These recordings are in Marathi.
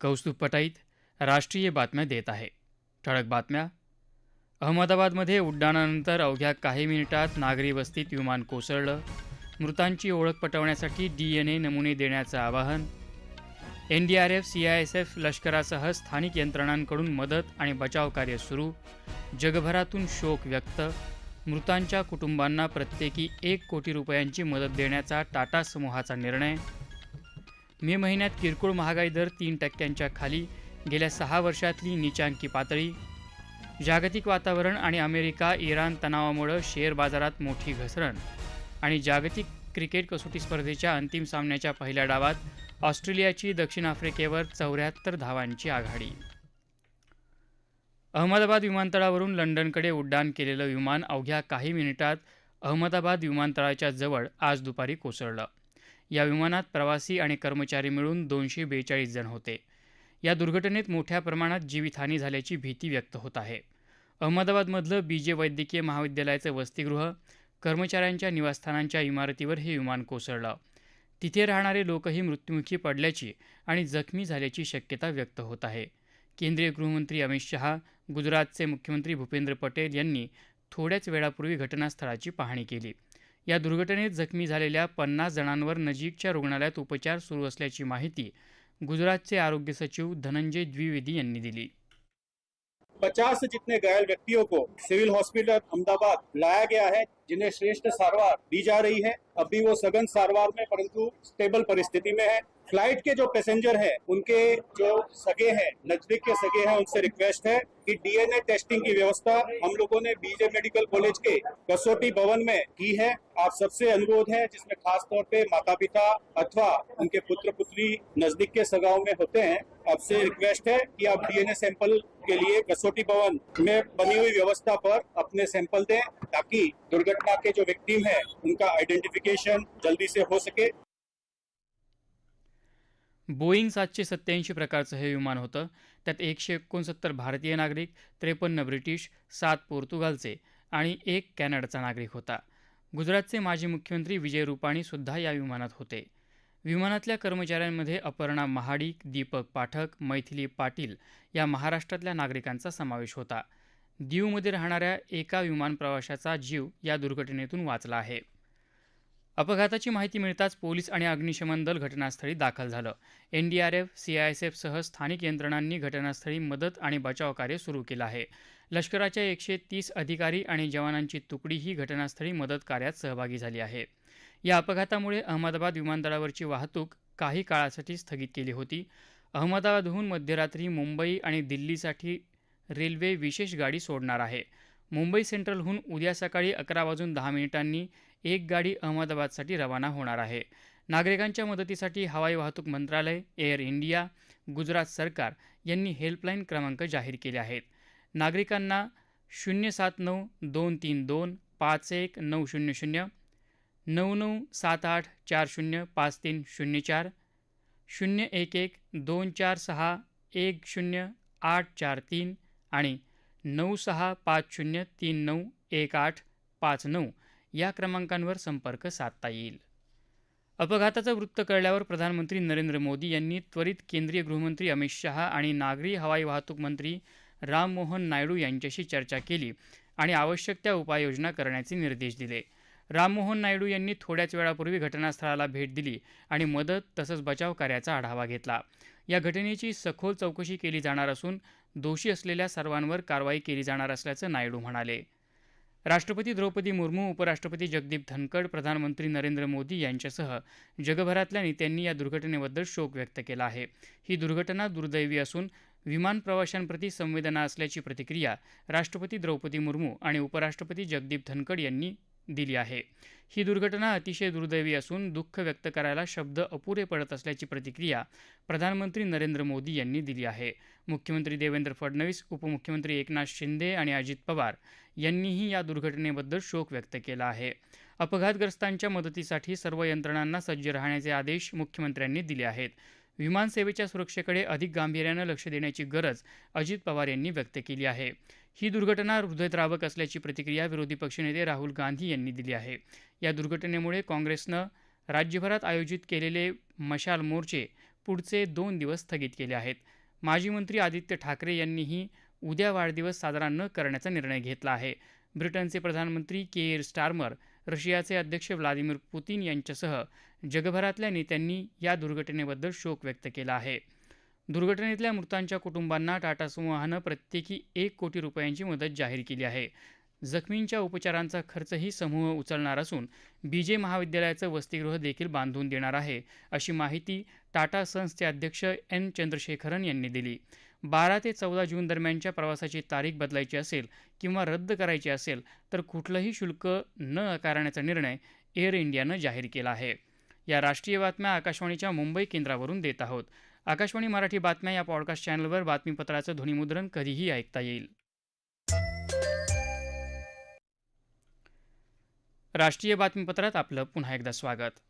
कौस्तुभ पटाईत राष्ट्रीय बातम्या देत आहे. ठळक बातम्या. अहमदाबादमध्ये उड्डाणानंतर अवघ्या काही मिनिटात नागरी वस्तीत विमान कोसळलं. मृतांची ओळख पटवण्यासाठी डी एन ए नमुने देण्याचं आवाहन. N D R F C I S F लष्करासह स्थानिक यंत्रणांकडून मदत आणि बचाव कार्य सुरू. जगभरातून शोक व्यक्त. मृतांच्या कुटुंबांना प्रत्येकी एक कोटी रुपयांची मदत देण्याचा टाटा समूहाचा निर्णय. मे महिन्यात किरकोळ महागाई दर तीन टक्क्यांच्या खाली गेल्या सहा वर्षातली निचांकी पातळी. जागतिक वातावरण आणि अमेरिका इराण तणावामुळं शेअर बाजारात मोठी घसरण. आणि जागतिक क्रिकेट कसोटी स्पर्धेच्या अंतिम सामन्याच्या पहिल्या डावात ऑस्ट्रेलियाची दक्षिण आफ्रिकेवर चौऱ्याहत्तर धावांची आघाडी. अहमदाबाद विमानतळावरून लंडनकडे उड्डाण केलेलं विमान अवघ्या काही मिनिटात अहमदाबाद विमानतळाच्या जवळ आज दुपारी कोसळलं. या विमानात प्रवासी आणि कर्मचारी मिळून दोनशे बेचाळीस जण होते. या दुर्घटनेत मोठ्या प्रमाणात जीवितहानी झाल्याची भीती व्यक्त होत आहे. अहमदाबादमधलं बी जे वैद्यकीय महाविद्यालयाचं वसतिगृह कर्मचाऱ्यांच्या निवासस्थानांच्या इमारतीवर हे विमान कोसळलं. तिथे राहणारे लोकही मृत्युमुखी पडल्याची आणि जखमी झाल्याची शक्यता व्यक्त होत आहे. केंद्रीय गृहमंत्री अमित शहा गुजरातचे मुख्यमंत्री भूपेंद्र पटेल यांनी थोड्याच वेळापूर्वी घटनास्थळाची पाहणी केली. या दुर्घटनेत जखमी झालेल्या पन्नास जणांवर नजीकच्या रुग्णालयात उपचार सुरू असल्याची माहिती गुजरातचे आरोग्य सचिव धनंजय द्विवेदी यांनी दिली. पचास से जितने घायल व्यक्तियों को सिविल हॉस्पिटल अहमदाबाद लाया गया है जिन्हें श्रेष्ठ सारवार दी जा रही है। अभी वो सघन सारवार में परंतु स्टेबल परिस्थिति में है। फ़्लाइट के जो पैसेंजर हैं, उनके जो सगे हैं, नज़दीक के सगे हैं, उनसे रिक्वेस्ट है कि डीएनए टेस्टिंग की व्यवस्था हम लोगों ने बीजे मेडिकल कॉलेज के कसोटी भवन में की है। आप सबसे अनुरोध है, जिसमें खास तौर पे माता पिता अथवा उनके पुत्र पुत्री नज़दीक के सगाओं में होते हैं, आपसे रिक्वेस्ट है कि आप डीएनए सैंपल के लिए कसोटी भवन में बनी हुई व्यवस्था पर अपने सैंपल दें, ताकि दुर्घटना के जो विक्टिम है, उनका आइडेंटिफिकेशन जल्दी से हो सके। बोईंग सातशे सत्त्याऐंशी प्रकारचं हे विमान होतं. त्यात एकशे एकोणसत्तर भारतीय नागरिक त्रेपन्न ब्रिटिश सात पोर्तुगालचे आणि एक कॅनडाचा नागरिक होता. गुजरातचे माजी मुख्यमंत्री विजय रुपाणी सुद्धा या विमानात होते. विमानातल्या कर्मचाऱ्यांमध्ये अपर्णा महाडिक दीपक पाठक मैथिली पाटील या महाराष्ट्रातल्या नागरिकांचा समावेश होता. दीवमध्ये राहणाऱ्या एका विमान प्रवाशाचा जीव या दुर्घटनेतून वाचला आहे. अपघाताची माहिती मिळताच पोलीस आणि अग्निशमन दल घटनास्थळी दाखल झालं. एनडीआरएफ सीआयएसएफसह स्थानिक यंत्रणांनी घटनास्थळी मदत आणि बचाव कार्य सुरू केलं आहे. लष्कराच्या एकशे तीस अधिकारी आणि जवानांची तुकडी ही घटनास्थळी मदत कार्यात सहभागी झाली आहे. या अपघातामुळे अहमदाबाद विमानतळावरची वाहतूक काही काळासाठी स्थगित केली होती. अहमदाबादहून मध्यरात्री मुंबई आणि दिल्लीसाठी रेल्वे विशेष गाडी सोडणार आहे. मुंबई सेंट्रलहून उद्या सकाळी अकरा वाजून दहा मिनिटांनी एक गाडी अहमदाबादसाठी रवाना होणार आहे. नागरिकांच्या मदतीसाठी हवाई वाहतूक मंत्रालय एअर इंडिया गुजरात सरकार यांनी हेल्पलाईन क्रमांक जाहीर केले आहेत. नागरिकांना शून्य सात नऊ दोन तीन दोन पाच एक नऊ शून्य शून्य नऊ नऊ सात आठ चार शून्य पाच तीन शून्य चार शून्य एक एक दोन चार सहा एक शून्य आठ चार तीन आणि नऊ सहा पाच शून्य तीन नऊ एक आठ पाच नऊ या क्रमांकांवर संपर्क साधता येईल. अपघाताचं वृत्त कळल्यावर प्रधानमंत्री नरेंद्र मोदी यांनी त्वरित केंद्रीय गृहमंत्री अमित शहा आणि नागरी हवाई वाहतूक मंत्री राममोहन नायडू यांच्याशी चर्चा केली आणि आवश्यक त्या उपाययोजना करण्याचे निर्देश दिले. राममोहन नायडू यांनी थोड्याच वेळापूर्वी घटनास्थळाला भेट दिली आणि मदत तसंच बचाव कार्याचा आढावा घेतला. या घटनेची सखोल चौकशी केली जाणार असून दोषी असलेल्या सर्वांवर कारवाई केली जाणार असल्याचं नायडू म्हणाले. राष्ट्रपती द्रौपदी मुर्मू उपराष्ट्रपती जगदीप धनखड प्रधानमंत्री नरेंद्र मोदी यांच्यासह जगभरातल्या नेत्यांनी या दुर्घटनेबद्दल शोक व्यक्त केला आहे. ही दुर्घटना दुर्दैवी असून विमान प्रवाशांप्रती संवेदना असल्याची प्रतिक्रिया राष्ट्रपती द्रौपदी मुर्मू आणि उपराष्ट्रपती जगदीप धनखड यांनी दिली आहे. ही दुर्घटना अतिशय दुर्दैवी असून दुःख व्यक्त करायला शब्द अपुरे पडत असल्याची प्रतिक्रिया प्रधानमंत्री नरेंद्र मोदी यांनी दिली आहे. मुख्यमंत्री देवेंद्र फडणवीस उपमुख्यमंत्री एकनाथ शिंदे आणि अजित पवार यांनीही या दुर्घटनेबद्दल शोक व्यक्त केला आहे. अपघातग्रस्तांच्या मदतीसाठी सर्व यंत्रणांना सज्ज राहण्याचे आदेश मुख्यमंत्र्यांनी दिले आहेत. विमानसेवेच्या सुरक्षेकडे अधिक गांभीर्यानं लक्ष देण्याची गरज अजित पवार यांनी व्यक्त केली आहे. ही दुर्घटना हृदयद्रावक असल्याची प्रतिक्रिया विरोधी पक्षनेते राहुल गांधी यांनी दिली आहे. या दुर्घटनेमुळे काँग्रेसनं राज्यभरात आयोजित केलेले मशाल मोर्चे पुढचे दोन दिवस स्थगित केले आहेत. माजी मंत्री आदित्य ठाकरे यांनीही उद्या वाढदिवस साजरा न करण्याचा निर्णय घेतला आहे. ब्रिटनचे प्रधानमंत्री केअर स्टार्मर रशियाचे अध्यक्ष व्लादिमीर पुतीन यांच्यासह जगभरातल्या नेत्यांनी या दुर्घटनेबद्दल शोक व्यक्त केला आहे. दुर्घटनेतल्या मृतांच्या कुटुंबांना टाटा समूहानं प्रत्येकी एक कोटी रुपयांची मदत जाहीर केली आहे. जखमींच्या उपचारांचा खर्चही समूह उचलणार असून बी जे महाविद्यालयाचं वसतिगृह देखील बांधून देणार आहे अशी माहिती टाटा सन्सचे अध्यक्ष एन चंद्रशेखरन यांनी दिली. बारा ते चौदा जून दरम्यानच्या प्रवासाची तारीख बदलायची असेल किंवा रद्द करायची असेल तर कुठलंही शुल्क न आकारण्याचा निर्णय एअर इंडियानं जाहीर केला आहे. या राष्ट्रीय बातम्या आकाशवाणीच्या मुंबई केंद्रावरून देत आहोत. आकाशवाणी मराठी बातम्या या पॉडकास्ट चॅनलवर बातमीपत्राचं ध्वनिमुद्रण कधीही ऐकता येईल. राष्ट्रीय बातमीपत्रात आपलं पुन्हा एकदा स्वागत.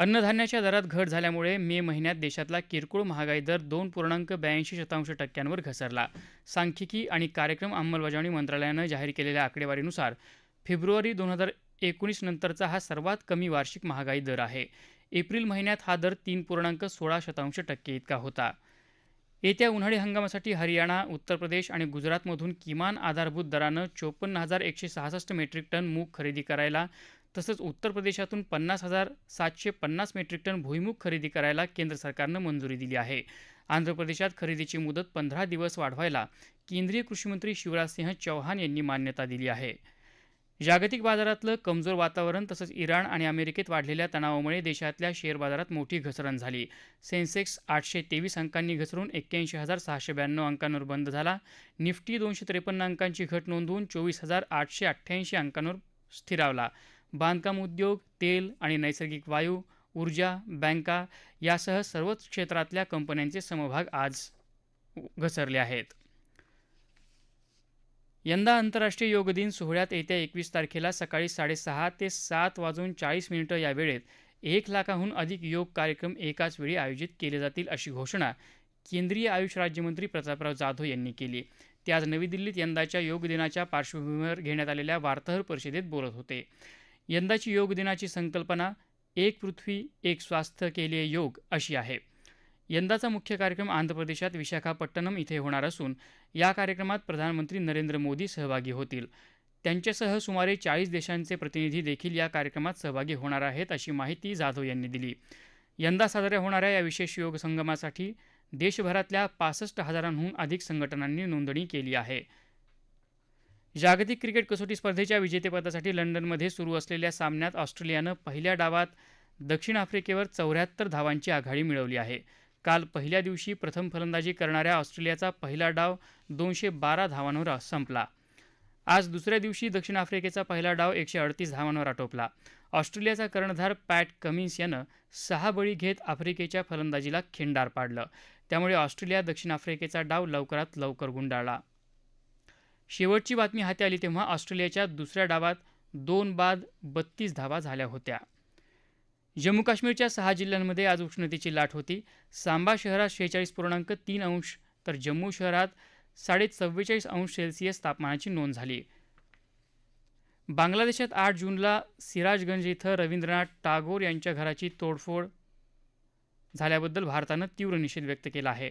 अन्नधान्याच्या दरात घट झाल्यामुळे मे महिन्यात देशातला किरकोळ महागाई दर दोन पूर्णांक ब्याऐंशी शतांश टक्क्यांवर घसरला. सांख्यिकी आणि कार्यक्रम अंमलबजावणी मंत्रालयानं जाहीर केलेल्या आकडेवारीनुसार फेब्रुवारी दोन हजार एकोणीस नंतरचा हा सर्वात कमी वार्षिक महागाई दर आहे. एप्रिल महिन्यात हा दर तीन पूर्णांक सोळा शतांश टक्के इतका होता. येत्या उन्हाळी हंगामासाठी हरियाणा उत्तर प्रदेश आणि गुजरातमधून किमान आधारभूत दरानं चोपन्न हजार एकशे सहासष्ट मेट्रिक टन मूग खरेदी करायला तसंच उत्तर प्रदेशातून पन्नास हजार सातशे पन्नास मेट्रिक टन भुईमुग खरेदी करायला केंद्र सरकारनं मंजुरी दिली आहे. आंध्र प्रदेशात खरेदीची मुदत पंधरा दिवस वाढवायला केंद्रीय कृषीमंत्री शिवराजसिंह चौहान यांनी मान्यता दिली आहे. जागतिक बाजारातलं कमजोर वातावरण तसंच इराण आणि अमेरिकेत वाढलेल्या तणावामुळे देशातल्या शेअर बाजारात मोठी घसरण झाली. सेन्सेक्स आठशे तेवीस अंकांनी घसरून एक्क्याऐंशी हजार सहाशे ब्याण्णव अंकांवर बंद झाला. निफ्टी दोनशे त्रेपन्न अंकांची घट नोंदवून चोवीस हजार आठशे अठ्ठ्याऐंशी अंकांवर स्थिरावला. बांधकाम उद्योग तेल आणि नैसर्गिक वायू ऊर्जा बँका यासह सर्वच क्षेत्रातल्या कंपन्यांचे समभाग आज घसरले आहेत. यंदा आंतरराष्ट्रीय योग दिन सोहळ्यात येत्या एकवीस तारखेला सकाळी साडेसहा ते सात वाजून चाळीस मिनिटं या वेळेत एक लाखाहून अधिक योग कार्यक्रम एकाच वेळी आयोजित केले जातील अशी घोषणा केंद्रीय आयुष राज्यमंत्री प्रतापराव जाधव यांनी केली. ते आज नवी दिल्लीत यंदाच्या योग दिनाच्या पार्श्वभूमीवर घेण्यात आलेल्या वार्ताहर परिषदेत बोलत होते. यंदाची योग दिनाची संकल्पना एक पृथ्वी एक स्वास्थ्य केले योग अशी आहे. यंदाचा मुख्य कार्यक्रम आंध्र प्रदेशात विशाखापट्टणम इथे होणार असून या कार्यक्रमात प्रधानमंत्री नरेंद्र मोदी सहभागी होतील. त्यांच्यासह सुमारे चाळीस देशांचे प्रतिनिधी देखील या कार्यक्रमात सहभागी होणार आहेत अशी माहिती जाधव यांनी दिली. यंदा साजऱ्या होणाऱ्या या विशेष योग संगमासाठी देशभरातल्या पासष्ट हजारांहून अधिक संघटनांनी नोंदणी केली आहे. जागतिक क्रिकेट कसोटी स्पर्धेच्या विजेतेपदासाठी लंडनमध्ये सुरू असलेल्या सामन्यात ऑस्ट्रेलियानं पहिल्या डावात दक्षिण आफ्रिकेवर चौऱ्याहत्तर धावांची आघाडी मिळवली आहे. काल पहिल्या दिवशी प्रथम फलंदाजी करणाऱ्या ऑस्ट्रेलियाचा पहिला डाव दोनशे बारा धावांवर संपला. आज दुसऱ्या दिवशी दक्षिण आफ्रिकेचा पहिला डाव एकशे अडतीस धावांवर आटोपला. ऑस्ट्रेलियाचा कर्णधार पॅट कमिन्स यानं सहा बळी घेत आफ्रिकेच्या फलंदाजीला खिंडार पाडलं. त्यामुळे ऑस्ट्रेलिया दक्षिण आफ्रिकेचा डाव लवकरात लवकर गुंडाळला. शेवटची बातमी हाती आली तेव्हा ऑस्ट्रेलियाच्या दुसऱ्या डावात दोन बाद बत्तीस धावा झाल्या होत्या. जम्मू काश्मीरच्या सहा जिल्ह्यांमध्ये आज उष्णतेची लाट होती. सांबा शहरात शेहेचाळीस पूर्णांक तीन अंश तर जम्मू शहरात साडे चव्वेचाळीस अंश सेल्सिअस तापमानाची नोंद झाली. बांगलादेशात आठ जूनला सिराजगंज इथं रवींद्रनाथ टागोर यांच्या घराची तोडफोड झाल्याबद्दल भारतानं तीव्र निषेध व्यक्त केला आहे.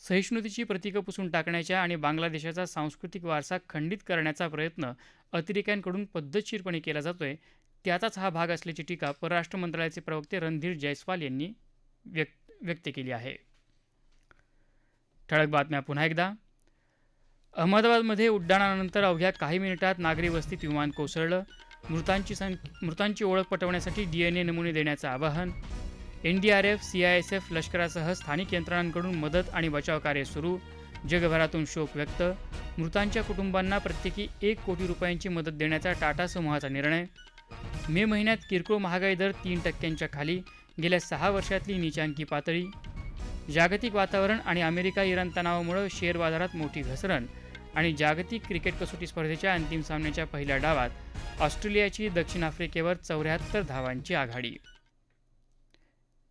सहिष्णुतेची प्रतीकं पुसून टाकण्याच्या आणि बांगलादेशाचा सांस्कृतिक वारसा खंडित करण्याचा प्रयत्न अतिरेक्यांकडून पद्धतशीरपणे केला जातोय त्याचाच हा भाग असल्याची टीका परराष्ट्र मंत्रालयाचे प्रवक्ते रणधीर जयस्वाल यांनी व्यक्त व्यक्त केली आहे. ठळक बातम्या पुन्हा एकदा. अहमदाबादमध्ये उड्डाणानंतर अवघ्या काही मिनिटात नागरी वस्तीत विमान कोसळलं. मृतांची सं मृतांची ओळख पटवण्यासाठी डी एन ए नमुने देण्याचं आवाहन. N D R F C I S F लष्करासह स्थानिक यंत्रणांकडून मदत आणि बचाव कार्य सुरू. जगभरातून शोक व्यक्त. मृतांच्या कुटुंबांना प्रत्येकी एक कोटी रुपयांची मदत देण्याचा टाटा समूहाचा निर्णय. मे महिन्यात किरकोळ महागाई दर तीन टक्क्यांच्या खाली गेल्या सहा वर्षातली नीचांकी पातळी. जागतिक वातावरण आणि अमेरिका इराण तणावामुळे शेअर बाजारात मोठी घसरण आणि जागतिक क्रिकेट कसोटी स्पर्धेच्या अंतिम सामन्याच्या पहिल्या डावात ऑस्ट्रेलियाची दक्षिण आफ्रिकेवर चौऱ्याहत्तर धावांची आघाडी.